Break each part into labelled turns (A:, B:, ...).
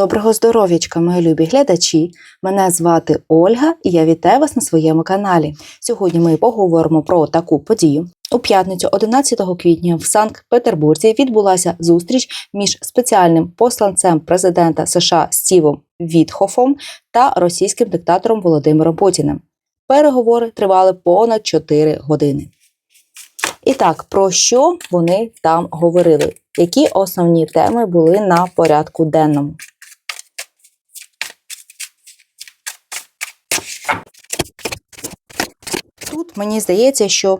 A: Доброго здоров'ячка, мої любі глядачі! Мене звати Ольга і я вітаю вас на своєму каналі. Сьогодні ми поговоримо про таку подію. У п'ятницю, 11 квітня, в Санкт-Петербурзі відбулася зустріч між спеціальним посланцем президента США Стівом Вітхофом та російським диктатором Володимиром Путіним. Переговори тривали понад 4 години. І так, про що вони там говорили? Які основні теми були на порядку денному? Мені здається, що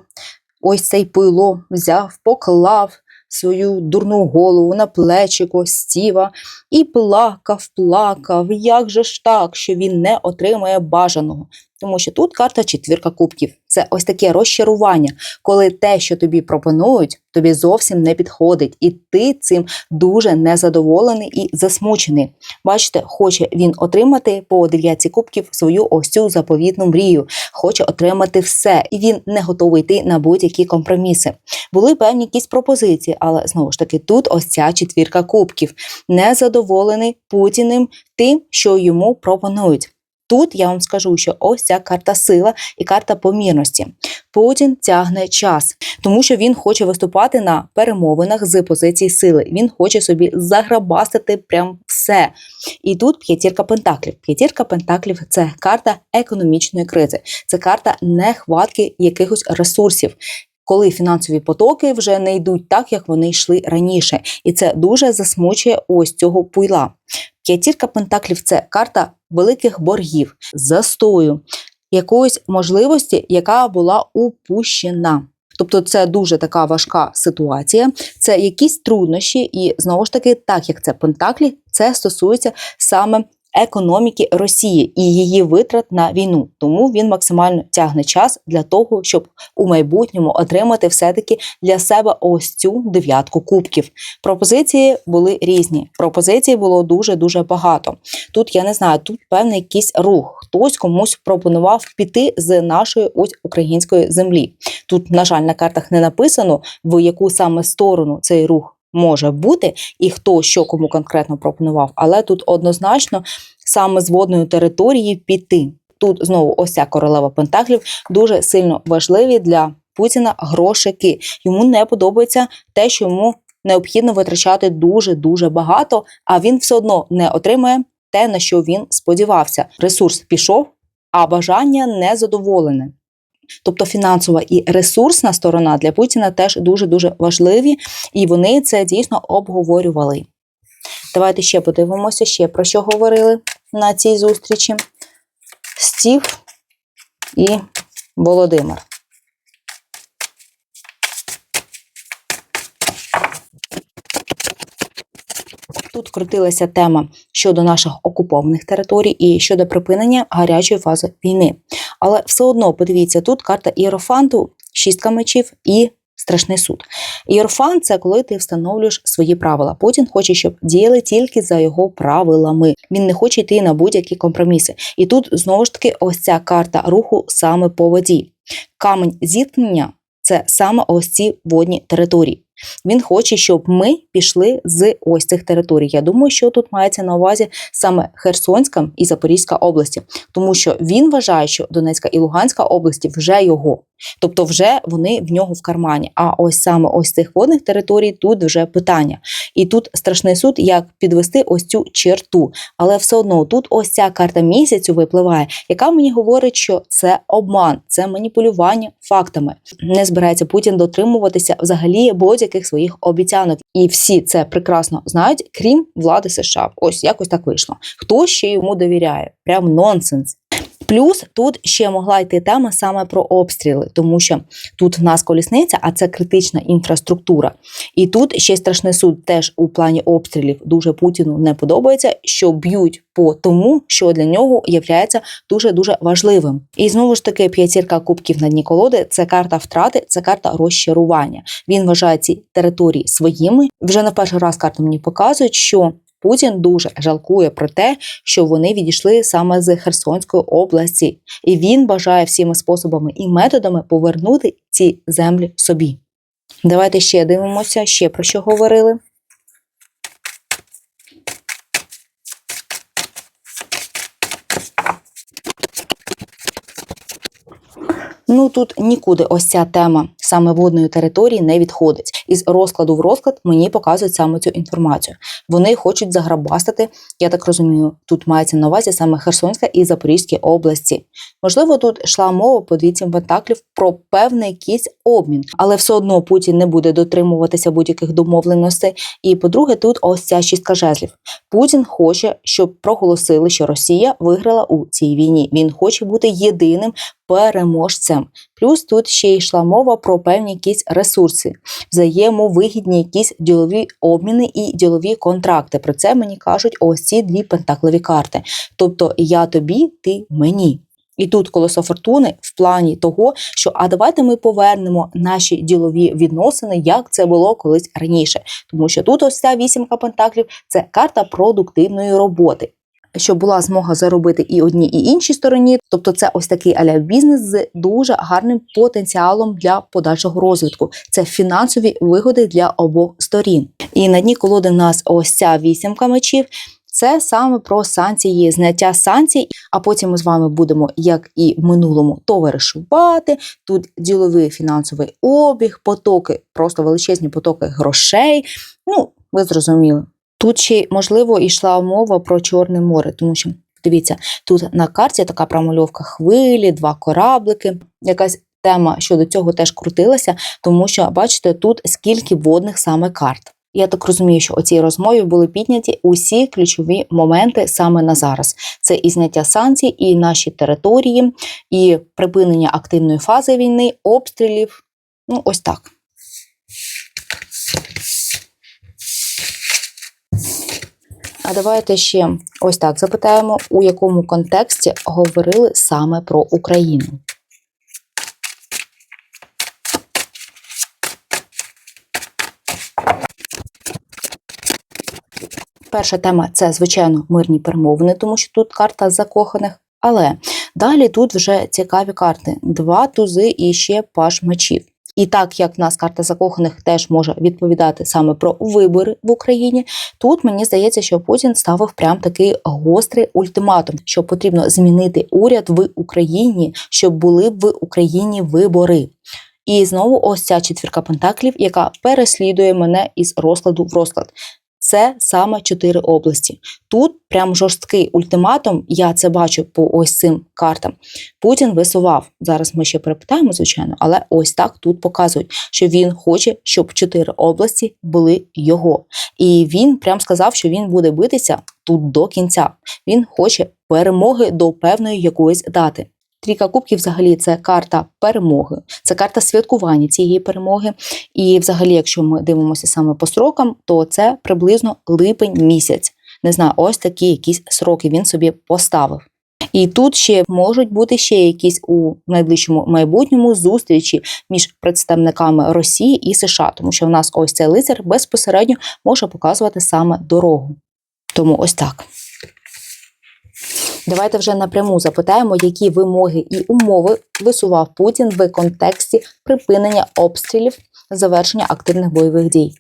A: ось цей пило взяв, поклав свою дурну голову на плечі Стіва і плакав, плакав. Як же ж так, що він не отримає бажаного? Тому що тут карта четвірка кубків. Це ось таке розчарування, коли те, що тобі пропонують, тобі зовсім не підходить, і ти цим дуже незадоволений і засмучений. Бачите, хоче він отримати по дев'ятці кубків свою ось цю заповітну мрію, хоче отримати все, і він не готовий йти на будь-які компроміси. Були певні якісь пропозиції, але знову ж таки, тут ось ця четвірка кубків, незадоволений Путіним тим, що йому пропонують. Тут я вам скажу, що ось ця карта сила і карта помірності. Путін тягне час, тому що він хоче виступати на перемовинах з позиції сили. Він хоче собі заграбастити прям все. І тут п'ятірка пентаклів. П'ятірка пентаклів це карта економічної кризи, це карта нехватки якихось ресурсів. Коли фінансові потоки вже не йдуть так, як вони йшли раніше, і це дуже засмучує ось цього пуйла. П'ятірка пентаклів це карта великих боргів, застою, якоїсь можливості, яка була упущена. Тобто це дуже така важка ситуація, це якісь труднощі, і знову ж таки, так як це пентаклі, це стосується саме економіки Росії і її витрат на війну. Тому він максимально тягне час для того, щоб у майбутньому отримати все-таки для себе ось цю дев'ятку кубків. Пропозиції були різні. Пропозицій було дуже дуже багато. Тут я не знаю, тут певний якийсь рух. Хтось комусь пропонував піти з нашої ось української землі. Тут, на жаль, на картах не написано в яку саме сторону цей рух може бути, і хто що кому конкретно пропонував, але тут однозначно саме з водної території піти. Тут знову ось ця королева Пентаклів дуже сильно важливі для Путіна грошики. Йому не подобається те, що йому необхідно витрачати дуже дуже багато, а він все одно не отримує те, на що він сподівався. Ресурс пішов, а бажання не задоволене. Тобто фінансова і ресурсна сторона для Путіна теж дуже дуже важливі, і вони це дійсно обговорювали. Давайте ще подивимося, ще про що говорили на цій зустрічі. Стів і Володимир. Тут крутилася тема щодо наших окупованих територій і щодо припинення гарячої фази війни. Але все одно подивіться, тут карта Іерофанту, шістка мечів і страшний суд. Іерофант – це коли ти встановлюєш свої правила. Путін хоче, щоб діяли тільки за його правилами. Він не хоче йти на будь-які компроміси. І тут знову ж таки ось ця карта руху саме по воді. Камень зіткнення це саме ось ці водні території. Він хоче, щоб ми пішли з ось цих територій. Я думаю, що тут мається на увазі саме Херсонська і Запорізька області, тому що він вважає, що Донецька і Луганська області вже його. Тобто, вже вони в нього в кармані. А ось саме ось цих водних територій тут вже питання. І тут страшний суд, як підвести ось цю черту. Але все одно тут ось ця карта місяцю випливає, яка мені говорить, що це обман, це маніпулювання фактами. Не збирається Путін дотримуватися взагалі будь-яких своїх обіцянок. І всі це прекрасно знають, крім влади США. Ось якось так вийшло. Хто ще йому довіряє? Прям нонсенс. Плюс тут ще могла йти тема саме про обстріли, тому що тут в нас колісниця, а це критична інфраструктура. І тут ще страшний суд теж у плані обстрілів дуже Путіну не подобається, що б'ють по тому, що для нього є дуже дуже важливим. І знову ж таки, п'ятірка кубків на дні колоди це карта втрати, це карта розчарування. Він вважає ці території своїми. Вже на перший раз карта мені показують, що Путін дуже жалкує про те, що вони відійшли саме з Херсонської області, і він бажає всіма способами і методами повернути ці землі собі. Давайте ще дивимося, ще про що говорили. Ну тут нікуди ось ця тема саме водної території не відходить. Із розкладу в розклад мені показують саме цю інформацію. Вони хочуть заграбастати, я так розумію, тут мається на увазі саме Херсонська і Запорізькі області. Можливо, тут йшла мова по двійцям Пентаклів про певний якийсь обмін, але все одно Путін не буде дотримуватися будь-яких домовленостей. І по-друге, тут ось ця шістка жезлів. Путін хоче, щоб проголосили, що Росія виграла у цій війні. Він хоче бути єдиним переможцем. Плюс тут ще йшла мова про певні якісь ресурси, взаємовигідні якісь ділові обміни і ділові контракти. Про це мені кажуть ось ці дві пентаклові карти. Тобто я тобі, ти мені. І тут колесо фортуни в плані того, що а давайте ми повернемо наші ділові відносини, як це було колись раніше. Тому що тут ось ця вісімка пентаклів це карта продуктивної роботи. Щоб була змога заробити і одній, і іншій стороні, тобто це ось такий аля бізнес з дуже гарним потенціалом для подальшого розвитку. Це фінансові вигоди для обох сторін. І на дні колоди в нас ось ця вісімка мечів. Це саме про санкції, зняття санкцій. А потім ми з вами будемо, як і в минулому, товаришувати. Тут діловий фінансовий обіг, потоки, просто величезні потоки грошей. Ну, ви зрозуміли. Тут ще можливо йшла мова про Чорне море, тому що дивіться, тут на карті така промальовка хвилі, два кораблики, якась. Тема щодо цього теж крутилася, тому що бачите, тут скільки водних саме карт. Я так розумію, що у цій розмові були підняті усі ключові моменти саме на зараз. Це і зняття санкцій, і наші території, і припинення активної фази війни, обстрілів. Ну, ось так. А давайте ще ось так запитаємо, у якому контексті говорили саме про Україну. Перша тема це, звичайно, мирні перемовини, тому що тут карта закоханих. Але далі тут вже цікаві карти: два тузи і ще паш мечів. І так як в нас карта закоханих теж може відповідати саме про вибори в Україні, тут мені здається, що Путін ставив прям такий гострий ультиматум, що потрібно змінити уряд в Україні, щоб були в Україні вибори. І знову ось ця четвірка пентаклів, яка переслідує мене із розкладу в розклад. Це саме чотири області. Тут прям жорсткий ультиматум. Я це бачу по ось цим картам. Путін висував. Зараз ми ще перепитаємо, звичайно, але ось так тут показують, що він хоче, щоб чотири області були його. І він прям сказав, що він буде битися тут до кінця. Він хоче перемоги до певної якоїсь дати. Трійка кубків, взагалі, це карта перемоги, це карта святкування цієї перемоги. І, взагалі, якщо ми дивимося саме по срокам, то це приблизно липень місяць. Не знаю, ось такі якісь сроки він собі поставив. І тут ще можуть бути ще якісь у найближчому майбутньому зустрічі між представниками Росії і США, тому що в нас ось цей лицар безпосередньо може показувати саме дорогу. Тому ось так. Давайте вже напряму запитаємо, які вимоги і умови висував Путін в контексті припинення обстрілів, завершення активних бойових дій.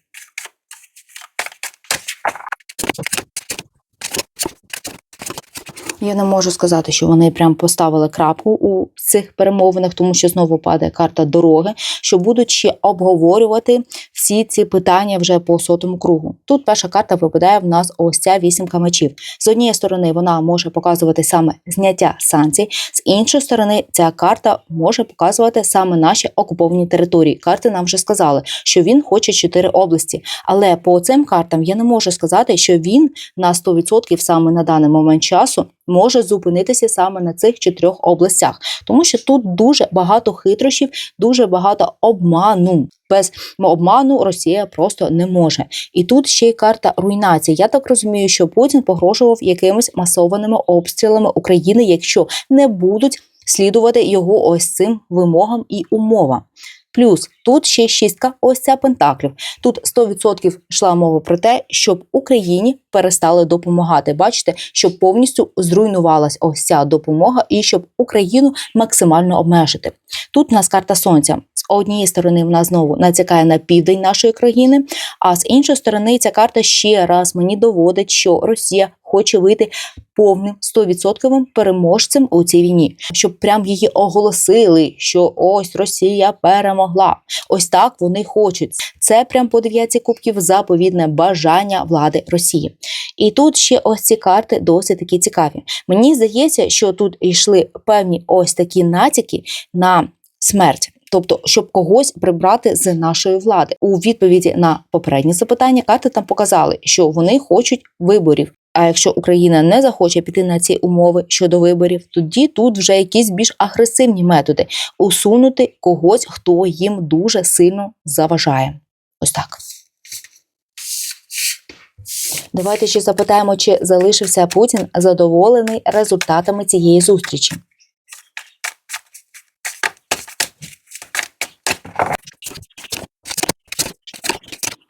A: Я не можу сказати, що вони прям поставили крапку у цих перемовинах, тому що знову падає карта дороги, що будуть ще обговорювати всі ці питання вже по сотому кругу. Тут перша карта випадає в нас ось ця вісімка мечів. З однієї сторони вона може показувати саме зняття санкцій, з іншої сторони, ця карта може показувати саме наші окуповані території. Карти нам вже сказали, що він хоче чотири області. Але по цим картам я не можу сказати, що він на 100% саме на даний момент часу може зупинитися саме на цих чотирьох областях, тому що тут дуже багато хитрощів, дуже багато обману. Без обману Росія просто не може. І тут ще й карта руйнації. Я так розумію, що Путін погрожував якимись масованими обстрілами України, якщо не будуть слідувати його ось цим вимогам і умовам. Плюс тут ще шістка, ось ця пентаклів. Тут 100% йшла мова про те, щоб Україні перестали допомагати. Бачите, щоб повністю зруйнувалась ось ця допомога, і щоб Україну максимально обмежити. Тут у нас карта сонця. З однієї сторони вона знову натякає на південь нашої країни, а з іншої сторони ця карта ще раз мені доводить, що Росія хоче вийти повним 100% переможцем у цій війні, щоб прям її оголосили, що ось Росія перемогла. Ось так вони хочуть. Це прям по дев'ятці кубків заповідне бажання влади Росії. І тут ще ось ці карти досить такі цікаві. Мені здається, що тут йшли певні ось такі натяки на смерть. Тобто, щоб когось прибрати з нашої влади у відповіді на попереднє запитання, карти там показали, що вони хочуть виборів. А якщо Україна не захоче піти на ці умови щодо виборів, тоді тут вже якісь більш агресивні методи усунути когось, хто їм дуже сильно заважає. Ось так. Давайте ще запитаємо, чи залишився Путін задоволений результатами цієї зустрічі.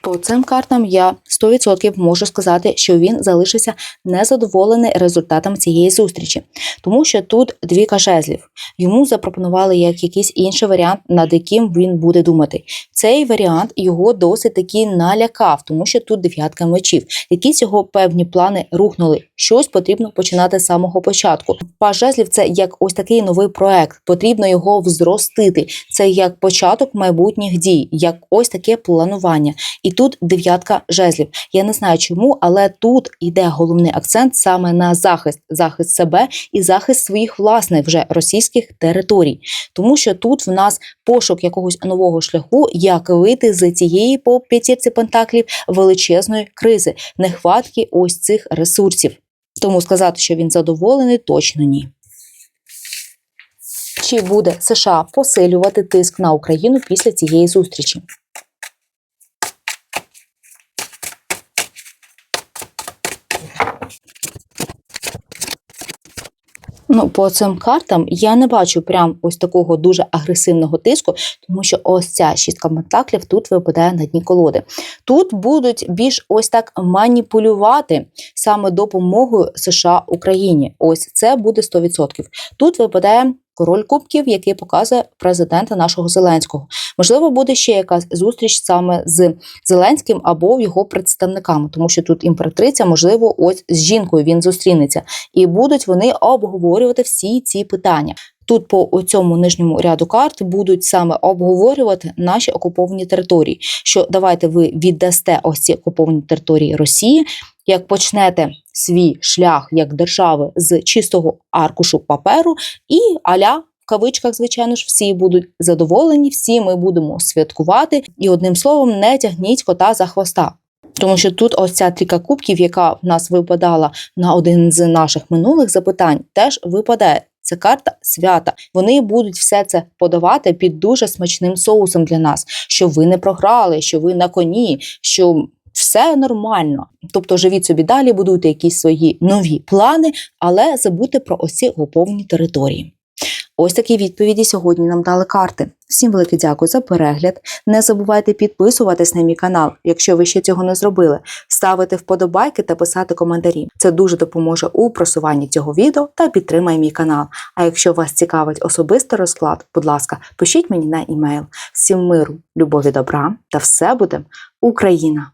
A: По цим картам я 100% можу сказати, що він залишився незадоволений результатом цієї зустрічі, тому що тут двіка жезлів. Йому запропонували як якийсь інший варіант, над яким він буде думати. Цей варіант його досить таки налякав, тому що тут дев'ятка мечів. Якісь його певні плани рухнули. Щось потрібно починати з самого початку. Паж жезлів це як ось такий новий проект. Потрібно його взростити. Це як початок майбутніх дій, як ось таке планування. І тут дев'ятка жезлів. Я не знаю чому, але тут йде головний акцент саме на захист, захист себе і захист своїх власних вже російських територій, тому що тут в нас пошук якогось нового шляху, як вийти з цієї по п'ятірці пентаклів величезної кризи, нехватки ось цих ресурсів. Тому сказати, що він задоволений, точно ні. Чи буде США посилювати тиск на Україну після цієї зустрічі? Ну, по цим картам я не бачу прям ось такого дуже агресивного тиску, тому що ось ця шістка ментаклів тут випадає на дні колоди. Тут будуть більш ось так маніпулювати саме допомогою США Україні. Ось це буде 100%. Тут випадає. Король кубків, який показує президента нашого Зеленського. Можливо, буде ще якась зустріч саме з Зеленським або його представниками, тому що тут імператриця, можливо, ось з жінкою він зустрінеться, і будуть вони обговорювати всі ці питання. Тут по цьому нижньому ряду карт будуть саме обговорювати наші окуповані території. Що давайте ви віддасте ось ці окуповані території Росії, як почнете свій шлях як держави з чистого аркушу паперу, і аля в кавичках, звичайно ж, всі будуть задоволені, всі ми будемо святкувати. І одним словом, не тягніть кота за хвоста. Тому що тут ось ця трійка кубків, яка в нас випадала на один з наших минулих запитань, теж випадає. Це карта свята. Вони будуть все це подавати під дуже смачним соусом для нас, що ви не програли, що ви на коні, що все нормально. Тобто живіть собі далі, будуйте якісь свої нові плани, але забудьте про ось ці окуповані території. Ось такі відповіді сьогодні нам дали карти. Всім велике дякую за перегляд. Не забувайте підписуватись на мій канал, якщо ви ще цього не зробили, ставити вподобайки та писати коментарі. Це дуже допоможе у просуванні цього відео та підтримає мій канал. А якщо вас цікавить особистий розклад, будь ласка, пишіть мені на імейл. Всім миру, любові, добра та все буде Україна!